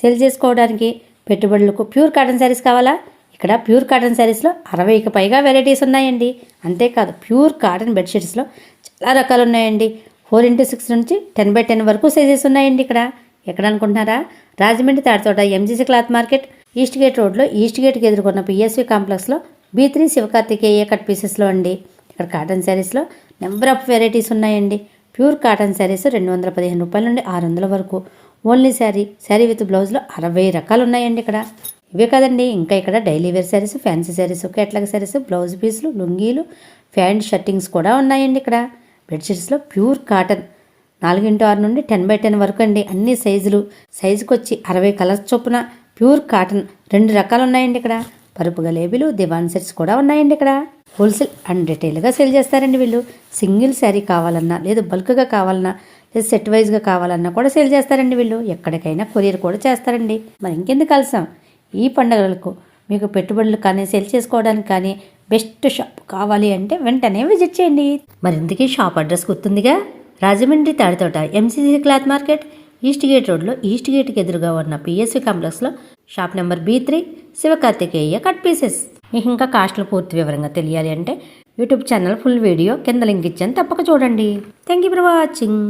Sale చేసుకోవడానికి పెట్టుబడులకు pure cotton saris కావాలా? ఇక్కడ ప్యూర్ కాటన్ శారీస్లో అరవైకి పైగా వెరైటీస్ ఉన్నాయండి. అంతేకాదు ప్యూర్ కాటన్ బెడ్షీట్స్లో చాలా రకాలు ఉన్నాయండి. ఫోర్ ఇంటూ సిక్స్ నుంచి టెన్ బై టెన్ వరకు సైజెస్ ఉన్నాయండి ఇక్కడ. ఎక్కడ అనుకుంటున్నారా? Rajahmundry Tadithota MGC cloth market. East gate రోడ్లో ఈస్ట్ గేట్కి ఎదుర్కొన్న పిఎస్వి కాంప్లెక్స్లో బీ త్రీ శివకార్తికేయ కట్ పీసెస్లో అండి. ఇక్కడ కాటన్ శారీస్లో నెంబర్ ఆఫ్ వెరైటీస్ ఉన్నాయండి. ప్యూర్ కాటన్ శారీస్ రెండు వందల పదిహేను రూపాయల నుండి ఆరు వందల వరకు. ఓన్లీ శారీ శారీ విత్ బ్లౌజ్లో అరవై రకాలు ఉన్నాయండి ఇక్కడ. ఇవే కదండి ఇంకా ఇక్కడ daily wear sarees fancy sarees catalogue sarees blouse పీసులు లుంగీలు ప్యాంట్ షర్టింగ్స్ కూడా ఉన్నాయండి ఇక్కడ. బెడ్షీట్స్లో ప్యూర్ కాటన్ నాలుగింటి ఆరు నుండి టెన్ బై టెన్ వరకు అండి. అన్ని సైజులు సైజుకి వచ్చి అరవై కలర్స్ చొప్పున ప్యూర్ కాటన్ రెండు రకాలు ఉన్నాయండి ఇక్కడ. పరుపు గలేబీలు దివాన్ సెట్స్ కూడా ఉన్నాయండి ఇక్కడ. హోల్సేల్ అండ్ రిటైల్గా సేల్ చేస్తారండి వీళ్ళు. సింగిల్ శారీ కావాలన్నా లేదు బల్క్గా కావాలన్నా లేదు సెట్ వైజ్గా కావాలన్నా కూడా సేల్ చేస్తారండి వీళ్ళు. ఎక్కడికైనా కొరియర్ కూడా చేస్తారండి. మరి ఇంకెందుకు కలిసాం ఈ పండుగలకు మీకు పెట్టుబడులు కానీ సేల్ చేసుకోవడానికి కానీ బెస్ట్ షాప్ కావాలి అంటే వెంటనే విజిట్ చేయండి. మరి ఇందుకే shop address గుర్తుందిగా? Rajahmundry Tadithota MCC cloth market east gate రోడ్లో ఈస్ట్ గేట్కి ఎదురుగా ఉన్న పిఎస్సి కాంప్లెక్స్లో shop number B three Sivakarthikeya cut pieces. మీకు ఇంకా కాస్ట్లు పూర్తి వివరంగా తెలియాలి అంటే యూట్యూబ్ ఛానల్ ఫుల్ వీడియో కింద లింక్ ఇచ్చాను తప్పక చూడండి. Thank you for watching.